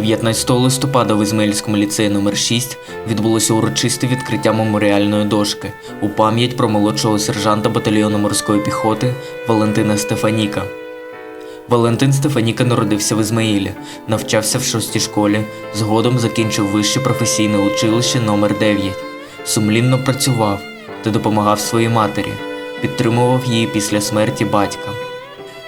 19 листопада в Ізмаїльському ліцеї номер 6 відбулося урочисте відкриття меморіальної дошки у пам'ять про молодшого сержанта батальйону морської піхоти Валентина Стефаніка. Валентин Стефаніка народився в Ізмаїлі, навчався в шостій школі, згодом закінчив вище професійне училище номер 9 Сумлінно працював та допомагав своїй матері, підтримував її після смерті батька.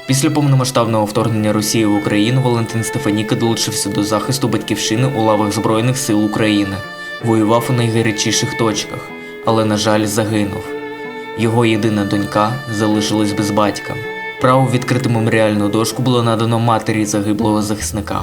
Після повномасштабного вторгнення Росії в Україну Валентин Стефаніка долучився до захисту батьківщини у лавах Збройних сил України, воював у найгарячіших точках, але, на жаль, загинув. Його єдина донька залишилась без батька. Право відкрити меморіальну дошку було надано матері загиблого захисника.